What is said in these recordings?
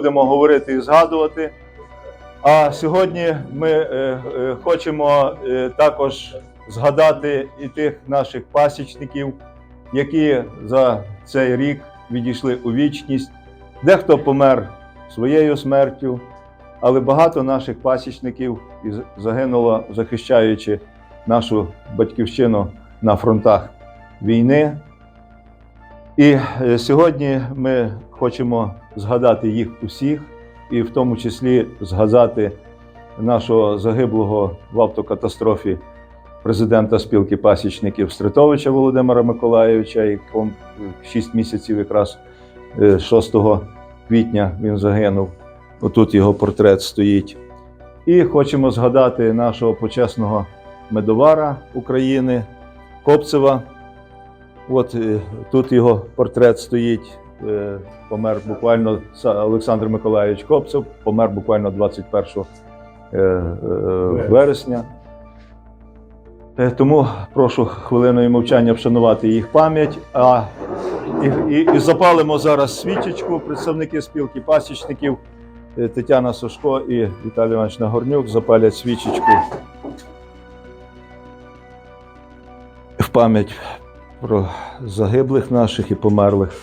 будемо говорити і згадувати. А сьогодні ми е, е, хочемо е, також згадати і тих наших пасічників, які за цей рік відійшли у вічність. Дехто помер своєю смертю, але багато наших пасічників загинуло, захищаючи нашу батьківщину на фронтах війни. І е, сьогодні ми хочемо згадати їх усіх, і в тому числі згадати нашого загиблого в автокатастрофі президента спілки пасічників Стритовича Володимира Миколаєвича, якому 6 місяців якраз е, 6 квітня він загинув. Отут його портрет стоїть. І хочемо згадати нашого почесного медовара України Копцева. От е, тут його портрет стоїть. Е, Помер буквально Олександр Миколайович Копцев, помер буквально 21 е, е, вересня. Тому прошу хвилиною мовчання вшанувати їх пам'ять. А і, і, і запалимо зараз свічечку. Представники спілки пасічників Тетяна Сушко і Віталій Іванович Нагорнюк запалять свічечку в пам'ять про загиблих наших і померлих.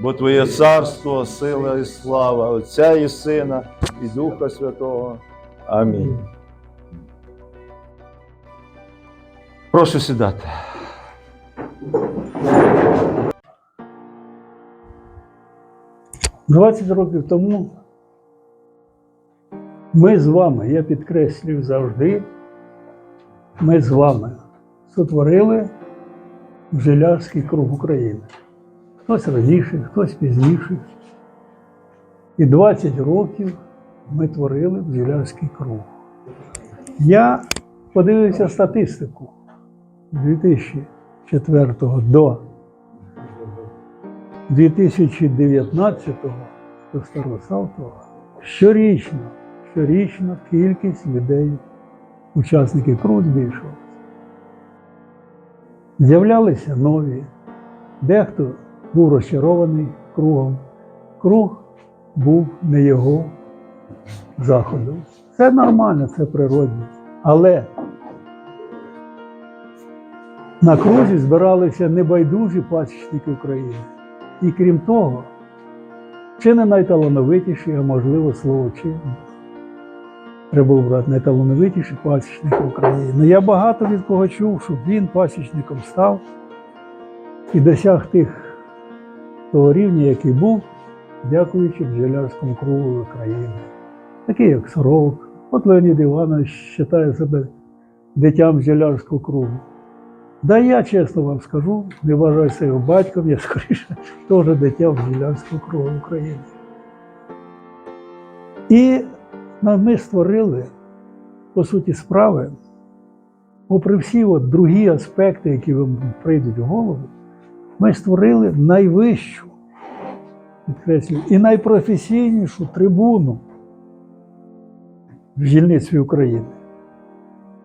Бо Твоє царство, сила і слава Отця і Сина, і Духа Святого. Амінь. Прошу сідати. – 20 років тому ми з вами, я підкреслюю завжди, ми з вами сотворили Бжелярський круг України. Хтось раніше, хтось пізніше. І 20 років ми творили Бжелярський круг. Я подивився статистику з 2004 до 2019-го до Старосалтова щорічно, щорічно кількість людей, учасників КРУ збільшувалася. З'являлися нові, дехто був розчарований кругом. Круг був не його заходом. Це нормально, це природне. Але на крузі збиралися небайдужі пасічники України. І крім того, чи не найталановитіші, а можливо, слово чи треба обрати найталановитіші пасічники України. Я багато від кого чув, щоб він пасічником став і досяг тих того рівня, який був, дякуючи бджолярському кругу України. Такий як Сорок. От Леонід Іванович вважає себе дитям бджолярського кругу. Да я чесно вам скажу, не вважаю себе батьком, я скоріше теж дитя бджілянського кругу України. І ми створили, по суті, справи, попри всі от другі аспекти, які вам прийдуть в голову, ми створили найвищу, підкреслюю, і найпрофесійнішу трибуну в бджільництві України.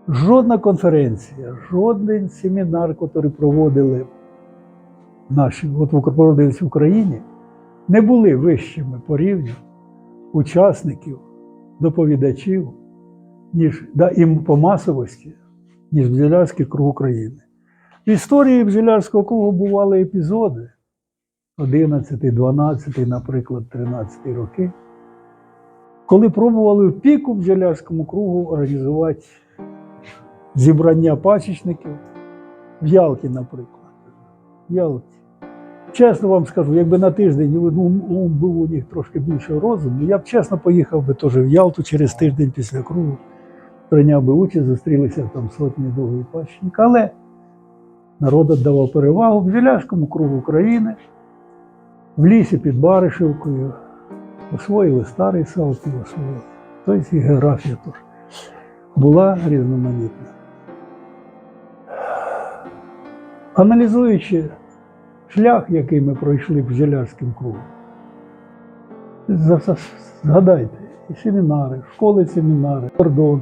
Жодна конференція, жоден семінар, який проводили наші, от проводились в Україні, не були вищими по рівню учасників, доповідачів, ніж да, і по масовості, ніж бджолярський круг України. В історії бджолярського кругу бували епізоди 11, 12, наприклад, 13 роки, коли пробували в піку бджолярському кругу організувати зібрання пасічників в Ялті, наприклад. В Ялті. Чесно вам скажу, якби на тиждень ну, ну, був у них трошки більше розуму, я б чесно поїхав би теж в Ялту через тиждень після кругу, прийняв би участь, зустрілися там сотні довгий пасічник. Але народ віддавав перевагу в бджолярському кругу України, в лісі під Баришівкою, освоїли старий Салтів, освоїли. Тобто і географія теж була різноманітна. Аналізуючи шлях, який ми пройшли кругом, за- за- згадайте, і семінари, школи семінари, кордон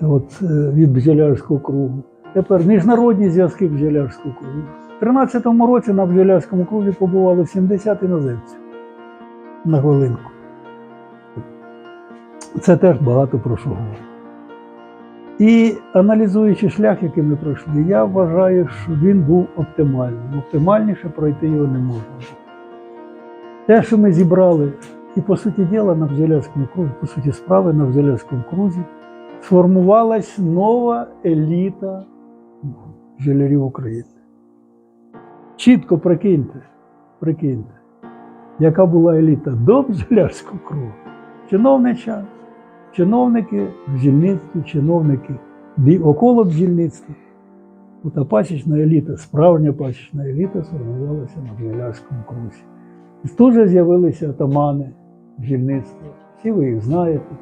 от, е, від бджолярського кругу. Тепер міжнародні зв'язки бджолярського кругу. У 13-му році на бджолярському кругі побувало 70 іноземців на хвилинку. Це теж багато про що говорить. І аналізуючи шлях, який ми пройшли, я вважаю, що він був оптимальним. Оптимальніше пройти його не можна. Те, що ми зібрали, і по суті діла на бджолярському крузі, по суті справи на бджолярському крузі, сформувалась нова еліта бджолярів України. Чітко прикиньте, прикиньте, яка була еліта до бджолярського кругу. Чиновнича, чиновники в бджільництві, чиновники около бджільництва. Ота пасічна еліта, справжня пасічна еліта сформувалася на бджолярському крузі. І тут же з'явилися атамани бджільництва. Всі ви їх знаєте.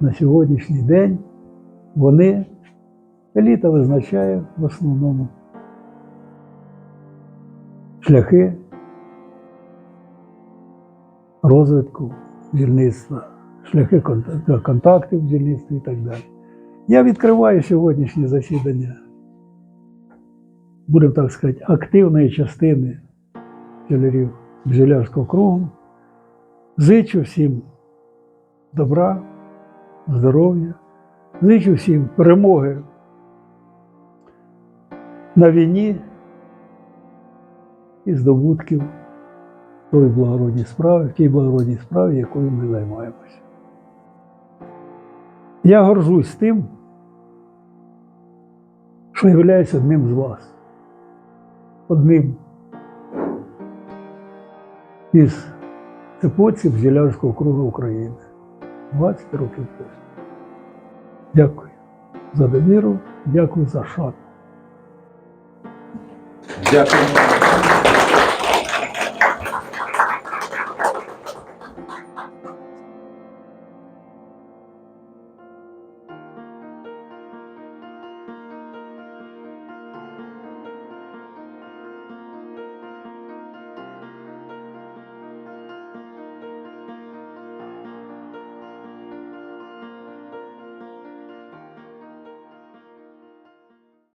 На сьогоднішній день вони, еліта визначає в основному шляхи розвитку бджільництва, шляхи контактів в бджільництві і так далі. Я відкриваю сьогоднішнє засідання, будемо так сказати, активної частини бджолярів бджолярського кругу. Зичу всім добра, здоров'я, зичу всім перемоги на війні і здобутків тої благородній справи, в тій благородній справі, якою ми займаємося. Я горжусь тим, що являюсь одним з вас, одним із цепоців бджолярського кругу України 20 років поспіль. Дякую за довіру, дякую за шану. Дякую.